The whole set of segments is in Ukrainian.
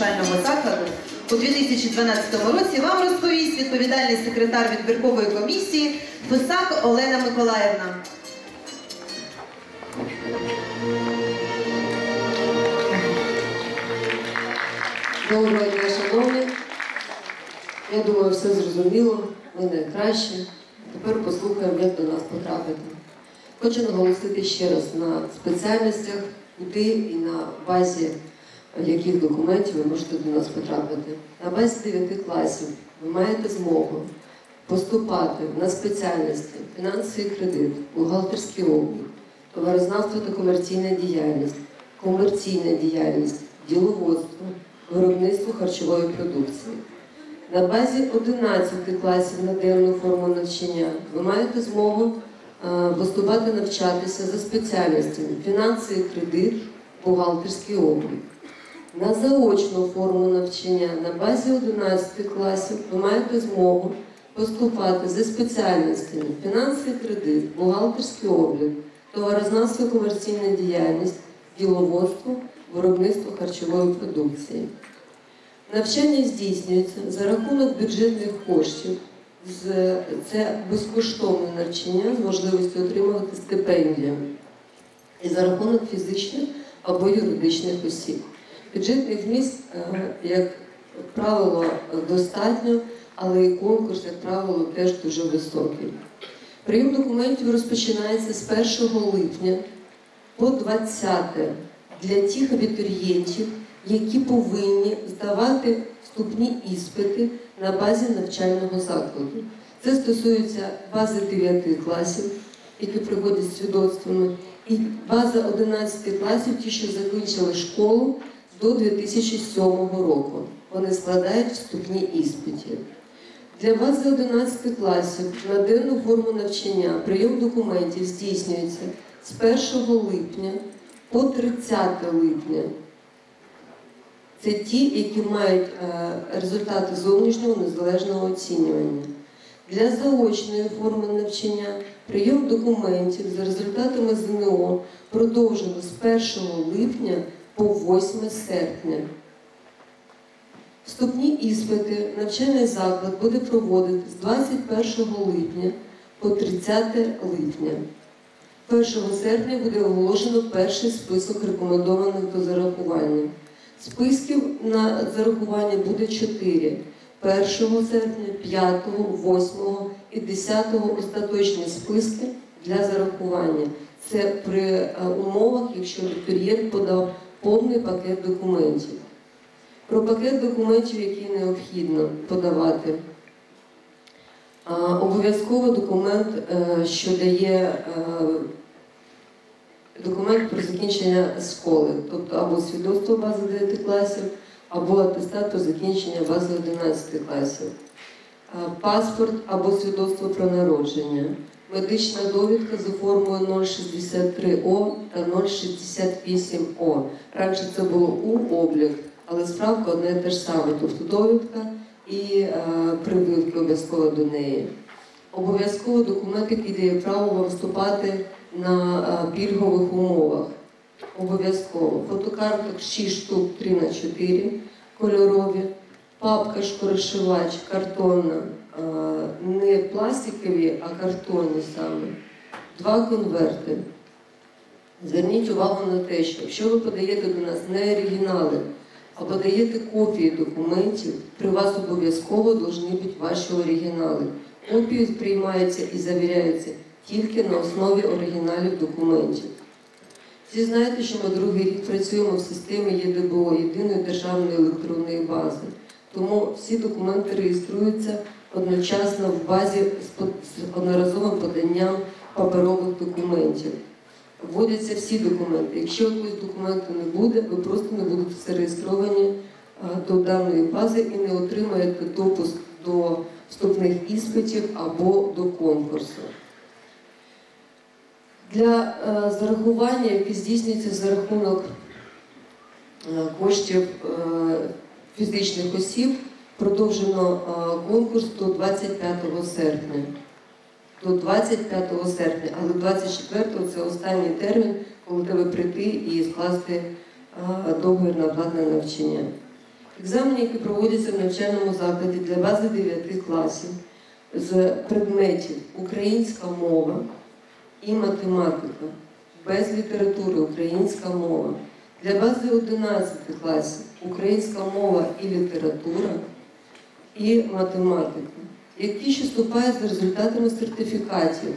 навчального закладу у 2012 році вам розповість відповідальний секретар відбіркової комісії Фисак Олена Миколаївна. Доброго дня, шановні. Я думаю, все зрозуміло, ми найкраще. Тепер послухаємо, як до нас потрапити. Хочу наголосити ще раз на спеціальностях, куди і на базі яких документів ви можете до нас потрапити. На базі 9 класів ви маєте змогу поступати на спеціальності фінансовий кредит, бухгалтерський облік, товарознавство та комерційна діяльність, комерційна діяльність, діловодство, виробництво харчової продукції. На базі 11 класів на денну форму навчання ви маєте змогу е, поступати навчатися за спеціальностями фінансовий кредит, бухгалтерський облік. На заочну форму навчання на базі 11 класів ви маєте змогу поступати за спеціальностями фінансовий кредит, бухгалтерський облік, товарознавство комерційна діяльність, діловодство, виробництво харчової продукції. Навчання здійснюється за рахунок бюджетних коштів. Це безкоштовне навчання з можливістю отримувати стипендію і за рахунок фізичних або юридичних осіб. Бюджетних місць, е, як правило, достатньо, але і конкурс, як правило, теж дуже високий. Прийом документів розпочинається з 1 липня по 20 для тих абітурієнтів, які повинні здавати вступні іспити на базі навчального закладу. Це стосується бази 9 класів, які приходять з свідоцтвами, і база 11 класів, ті, що закінчили школу до 2007 року. Вони складають вступні іспити. Для бази 11 класів на денну форму навчання прийом документів здійснюється з 1 липня по 30 липня. Це ті, які мають е, результати зовнішнього незалежного оцінювання. Для заочної форми навчання прийом документів за результатами ЗНО продовжено з 1 липня по 8 серпня. Вступні іспити навчальний заклад буде проводити з 21 липня по 30 липня. 1 серпня буде оголошено перший список рекомендованих до зарахування. Списків на зарахування буде 4. 1 серпня, 5, 8 і 10 остаточні списки для зарахування. Це при е, умовах, якщо абітурієнт подав повний пакет документів. Про пакет документів, які необхідно подавати. Обов'язково документ, е, що дає е, документ про закінчення школи, тобто або свідоцтво бази 9 класів, або атестат про закінчення бази 11 класів, паспорт або свідоцтво про народження, медична довідка за формою 063О та 068О. Раніше це було У облік, але справка одне і те ж саме, тобто довідка і е, прививки обов'язково до неї. Обов'язково документ, який дає право вам вступати на е, пільгових умовах. Обов'язково. Фотокарток 6 штук 3 на 4 кольорові, папка шкорошивач картонна, не пластикові, а картонні саме. Два конверти. Зверніть увагу на те, що якщо ви подаєте до нас не оригінали, а подаєте копії документів, при вас обов'язково повинні бути ваші оригінали. Копії приймаються і завіряються тільки на основі оригіналів документів. Всі знаєте, що ми другий рік працюємо в системі ЄДБО, єдиної державної електронної бази. Тому всі документи реєструються одночасно в базі з одноразовим поданням паперових документів. Вводяться всі документи. Якщо якогось документу не буде, ви просто не будете зареєстровані до даної бази і не отримаєте допуск до вступних іспитів або до конкурсу. Для е, зарахування, яке здійснюється за рахунок е, коштів е, фізичних осіб, продовжено е, конкурс до 25 серпня. до 25 серпня, але 24 це останній термін, коли треба прийти і скласти договір на платне навчання. Екзамени, які проводяться в навчальному закладі для бази 9 класів з предметів українська мова і математика, без літератури українська мова. Для бази 11 класів українська мова і література і математика. Як ті, що вступають за результатами сертифікатів,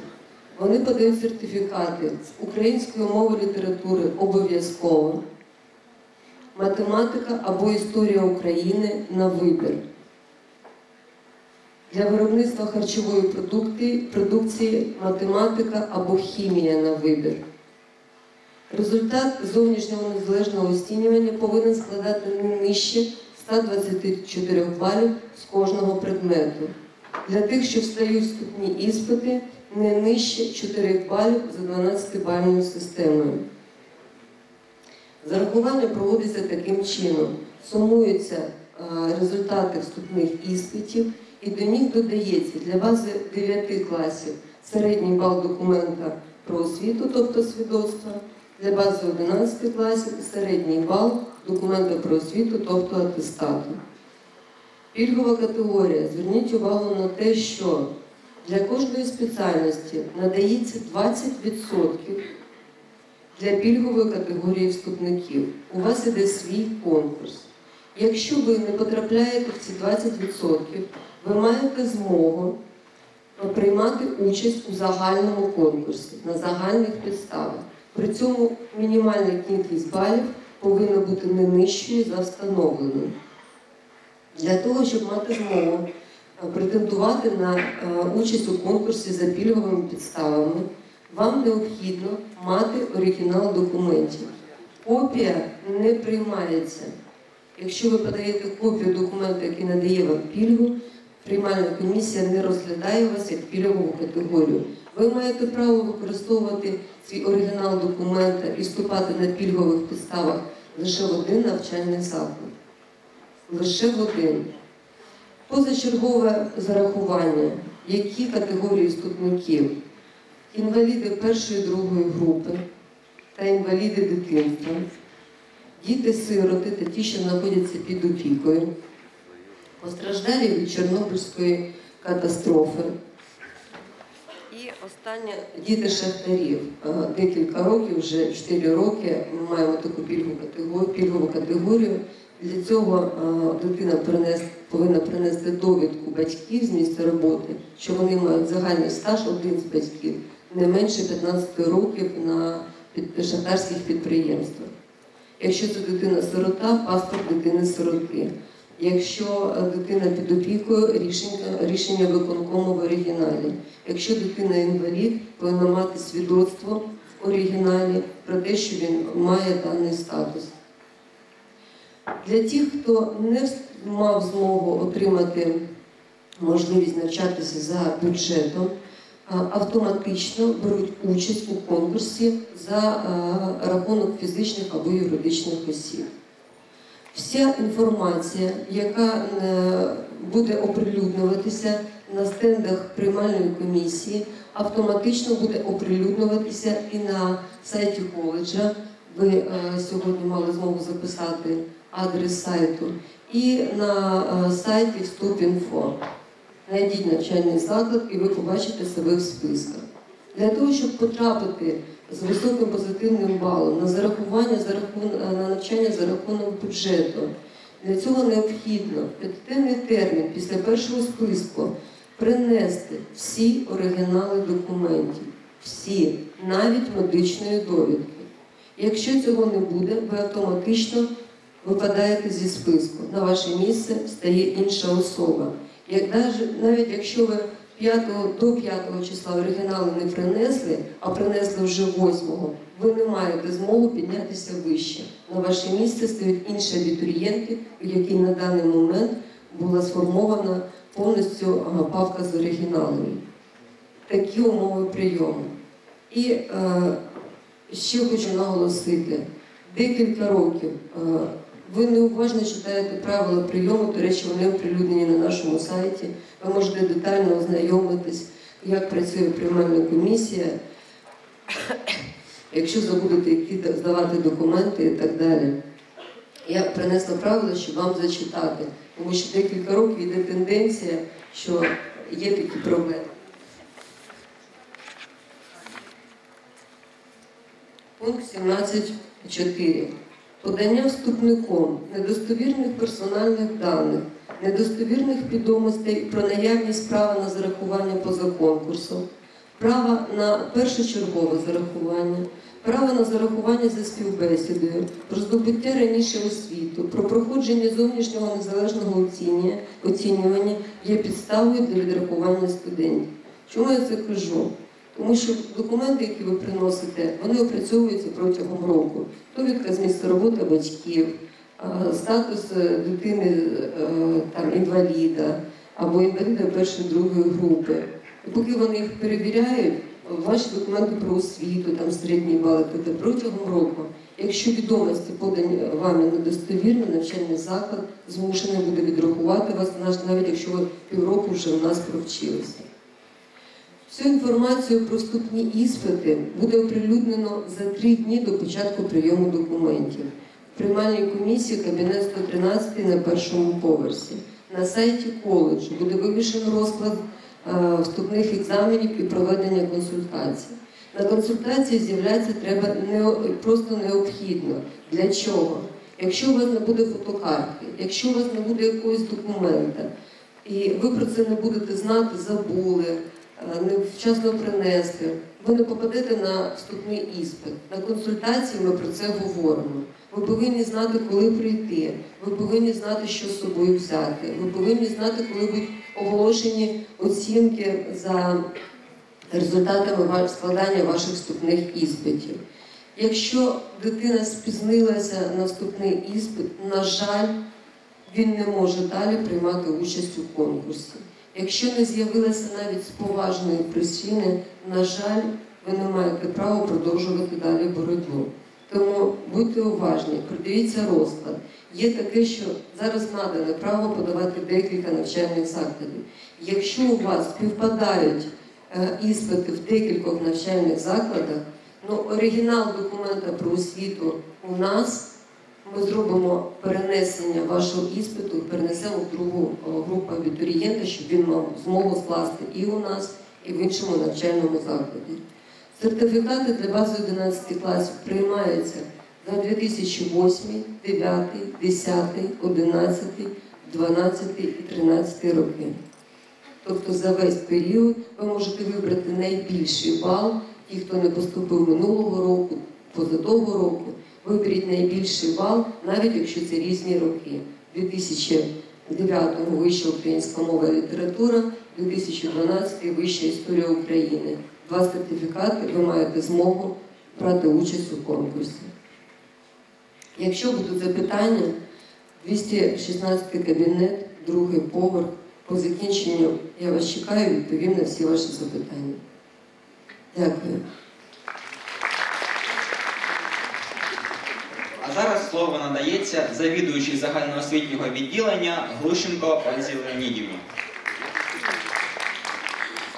вони подають сертифікати з української мови літератури обов'язково, математика або історія України на вибір. Для виробництва харчової продукти, продукції математика або хімія на вибір. Результат зовнішнього незалежного оцінювання повинен складати не нижче 124 балів з кожного предмету. Для тих, що встають вступні іспити, не нижче 4 балів за 12-бальною системою. Зарахування проводиться таким чином: сумуються е, результати вступних іспитів, і до них додається для бази 9 класів середній бал документа про освіту, тобто свідоцтва, для бази 11 класів середній бал документа про освіту, тобто атестату. Пільгова категорія. Зверніть увагу на те, що для кожної спеціальності надається 20% для пільгової категорії вступників. У вас іде свій конкурс. Якщо ви не потрапляєте в ці 20%, ви маєте змогу приймати участь у загальному конкурсі на загальних підставах. При цьому мінімальна кількість балів повинна бути не нижчою за встановленою. Для того, щоб мати змогу е, претендувати на е, участь у конкурсі за пільговими підставами, вам необхідно мати оригінал документів. Копія не приймається. Якщо ви подаєте копію документу, який надає вам пільгу, приймальна комісія не розглядає вас як пільгову категорію. Ви маєте право використовувати свій оригінал документа і вступати на пільгових підставах лише в один навчальний заклад. Лише в один. Позачергове зарахування. Які категорії вступників? Інваліди першої другої групи та інваліди дитинства, діти-сироти та ті, що знаходяться під опікою, постраждалі від Чорнобильської катастрофи. І останнє діти шахтарів. Е, Декілька років, вже 4 роки, ми маємо таку пільгову категорію. Пільгову категорію. Для цього е, дитина принес, повинна принести довідку батьків з місця роботи, що вони мають загальний стаж один з батьків не менше 15 років на шахтарських підприємствах. Якщо це дитина-сирота, паспорт дитини-сироти. Якщо дитина під опікою, рішення, рішення виконкому в оригіналі. Якщо дитина інвалід, повинна мати свідоцтво в оригіналі про те, що він має даний статус. Для тих, хто не мав змогу отримати можливість навчатися за бюджетом, автоматично беруть участь у конкурсі за рахунок фізичних або юридичних осіб. Вся інформація, яка е, буде оприлюднюватися на стендах приймальної комісії, автоматично буде оприлюднюватися і на сайті коледжа. Ви е, сьогодні мали змогу записати адрес сайту, і на е, сайті Вступ.Інфо. Знайдіть навчальний заклад і ви побачите себе в списках. Для того, щоб потрапити з високим позитивним балом на зарахування за рахун... на навчання за рахунок бюджету, для цього необхідно в п'ятиденний термін після першого списку принести всі оригінали документів, всі, навіть медичної довідки. Якщо цього не буде, ви автоматично випадаєте зі списку. На ваше місце стає інша особа. Як навіть якщо ви 5, до 5 числа оригінали не принесли, а принесли вже 8, ви не маєте змогу піднятися вище. На ваше місце стають інші абітурієнти, у якій на даний момент була сформована повністю ага, папка з оригіналами. Такі умови прийому. І е, ще хочу наголосити, декілька років е, ви неуважно читаєте правила прийому, до речі, вони оприлюднені на нашому сайті. Ви можете детально ознайомитись. як працює приймальна комісія, якщо забудете які здавати документи і так далі. Я принесла правила, щоб вам зачитати, тому що декілька років йде тенденція, що є такі проблеми. Пункт 17.4. Подання вступником недостовірних персональних даних, недостовірних відомостей про наявність права на зарахування поза конкурсом, права на першочергове зарахування, право на зарахування за співбесідою, про здобуття раніше освіту, про проходження зовнішнього незалежного оцінювання, є підставою для відрахування студентів. Чому я це кажу? Тому що документи, які ви приносите, вони опрацьовуються протягом року. Довідка з місця роботи батьків, статус е, дитини е, там, інваліда або інваліда першої другої групи. І поки вони їх перевіряють, ваші документи про освіту, там середні бали, тобто протягом року, якщо відомості подані вами недостовірні, навчальний заклад змушений буде відрахувати вас, навіть якщо ви півроку вже в нас провчилися. Всю інформацію про вступні іспити буде оприлюднено за три дні до початку прийому документів. В приймальній комісії кабінет 113 на першому поверсі. На сайті коледжу буде вивішено розклад е, вступних екзаменів і проведення консультацій. На консультації з'являється треба не, просто необхідно. Для чого? Якщо у вас не буде фотокартки, якщо у вас не буде якогось документа, і ви про це не будете знати, забули, вчасно принесли, ви не попадете на вступний іспит. На консультації ми про це говоримо. Ви повинні знати, коли прийти. Ви повинні знати, що з собою взяти. Ви повинні знати, коли будуть оголошені оцінки за результатами складання ваших вступних іспитів. Якщо дитина спізнилася на вступний іспит, на жаль, він не може далі приймати участь у конкурсі. Якщо не з'явилася навіть з поважної причини, на жаль, ви не маєте права продовжувати далі боротьбу. Тому будьте уважні, придивіться розклад. Є таке, що зараз надане право подавати декілька навчальних закладів. Якщо у вас співпадають е, іспити в декількох навчальних закладах, ну оригінал документа про освіту у нас. Ми зробимо перенесення вашого іспиту, перенесемо в другу групу абітурієнта, щоб він мав змогу скласти і у нас, і в іншому навчальному закладі. Сертифікати для бази 11 класів приймаються за 2008, 9, 10, 11, 12 і 13 роки. Тобто за весь період ви можете вибрати найбільший бал, ті, хто не поступив минулого року, позатого року. Виберіть найбільший бал, навіть якщо це різні роки. 2009 вища українська мова і література, 2012 вища історія України. Два сертифікати ви маєте змогу брати участь у конкурсі. Якщо будуть запитання, 216 кабінет, другий поверх. По закінченню я вас чекаю, відповім на всі ваші запитання. Дякую. А зараз слово надається завідуючій загальноосвітнього відділення Глушенко Ользі Леонідівні.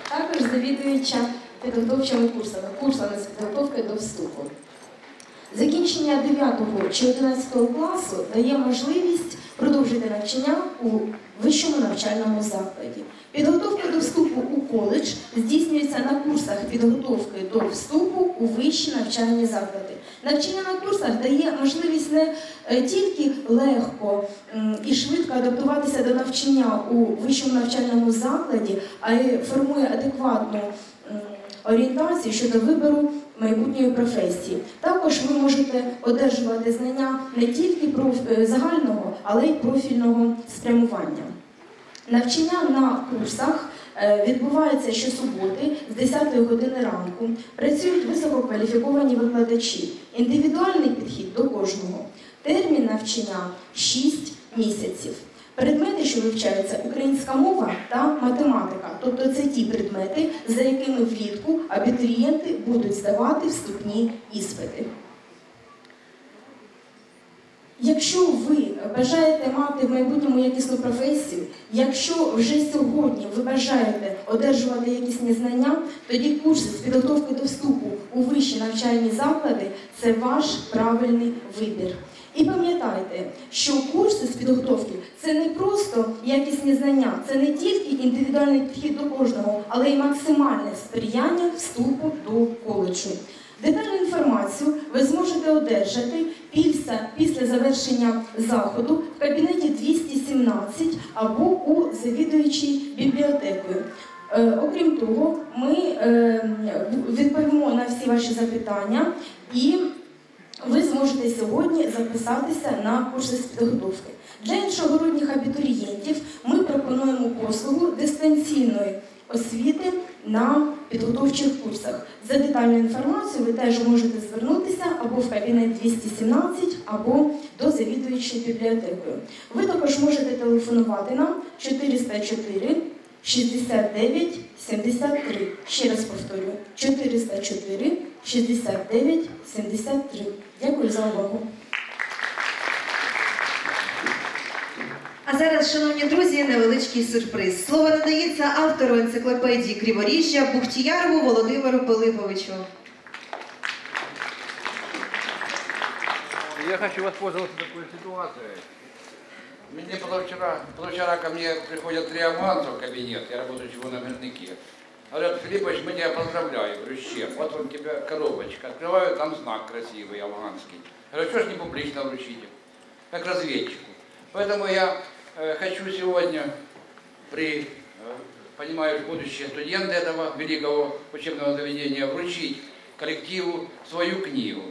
Також завідуюча підготовчими курсами, курсами з підготовки до вступу. Закінчення 9 чи 11 класу дає можливість продовжити навчання у вищому навчальному закладі. Підготовка до вступу у коледж здійснюється на курсах підготовки до вступу у вищі навчальні заклади. Навчання на курсах дає можливість не е, тільки легко і швидко адаптуватися до навчання у вищому навчальному закладі, а й формує адекватну орієнтацію щодо вибору майбутньої професії. Також ви можете одержувати знання не тільки е, загального, але й профільного спрямування. Навчання на курсах відбувається щосуботи з 10 години ранку. Працюють висококваліфіковані викладачі. Індивідуальний підхід до кожного. Термін навчання 6 місяців. Предмети, що вивчаються українська мова та математика, тобто це ті предмети, за якими влітку абітурієнти будуть здавати вступні іспити. Якщо ви бажаєте мати в майбутньому якісну професію, якщо вже сьогодні ви бажаєте одержувати якісні знання, тоді курси з підготовки до вступу у вищі навчальні заклади це ваш правильний вибір. І пам'ятайте, що курси з підготовки це не просто якісні знання, це не тільки індивідуальний підхід до кожного, але й максимальне сприяння вступу до коледжу. Детальну інформацію ви зможете одержати після, після завершення заходу в кабінеті 217 або у завідуючій бібліотекою. Е, окрім того, ми е, відповімо на всі ваші запитання і ви зможете сьогодні записатися на курси з підготовки. Для іншогородніх абітурієнтів ми пропонуємо послугу дистанційної освіти на підготовчих курсах. За детальною інформацією ви теж можете звернутися або в кабінет 217, або до завідуючої бібліотекою. Ви також можете телефонувати нам 404 69 73. Ще раз повторюю: 404 69 73. Дякую за увагу. А зараз, шановні друзі, невеличкий сюрприз. Слово надається автору енциклопедії Криворіжжя Бухтіярову Володимиру Пилиповичу. Я хочу воспользоваться такой ситуацией. Мне позавчера, позавчера ко мне приходят три афганца в кабинет, я работаю всего на мирнике. Говорят, Филиппович, мы тебя поздравляем. Говорю, с чем? Вот он тебе коробочка. Открываю, там знак красивый, афганский. Говорю, что ж не публично вручите? Как разведчику. Поэтому я э, хочу сегодня при, э, понимаю, будущие студенты этого великого учебного заведения вручить коллективу свою книгу.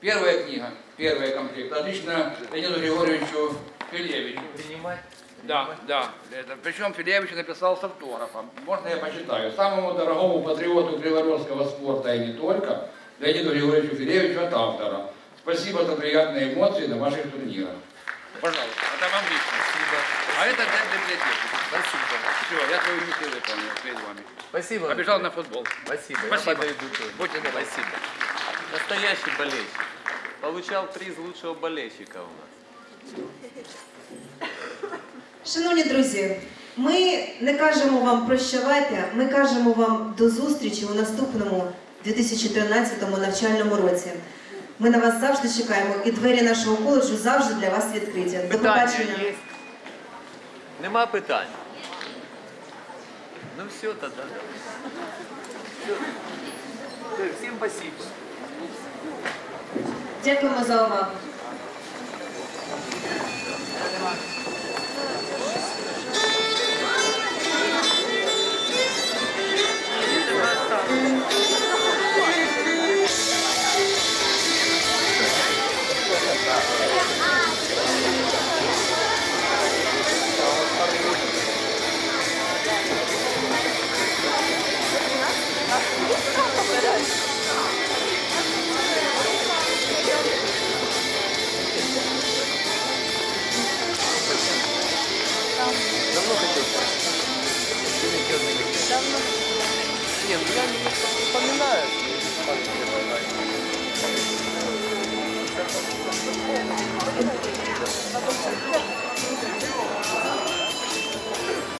Первая книга, первый комплект, отлично Леониду Григорьевичу Филевичу. Принимать? Да, да. Это, причем Филевич написал с автографом. Можно я почитаю? Самому дорогому патриоту криворожского спорта и не только, Леониду Григорьевичу Филевичу от автора. Спасибо за приятные эмоции на ваших турнирах. Пожалуйста, это вам лично. Спасибо. А это для библиотеки. Спасибо. Все, я свою миссию выполнил перед вами. Спасибо. Побежал на футбол. Спасибо. Спасибо. Я подойду тоже. Будьте здоровы. Спасибо. Настоящий болельщик. Получал приз лучшего болельщика у нас. Шановні друзі, ми не кажемо вам прощавайте, ми кажемо вам до зустрічі у наступному 2013 навчальному році. Ми на вас завжди чекаємо, і двері нашого коледжу завжди для вас відкриті. До побачення. Нема питань. Ну все. Все. Всім спасибо. Дякуємо за увагу.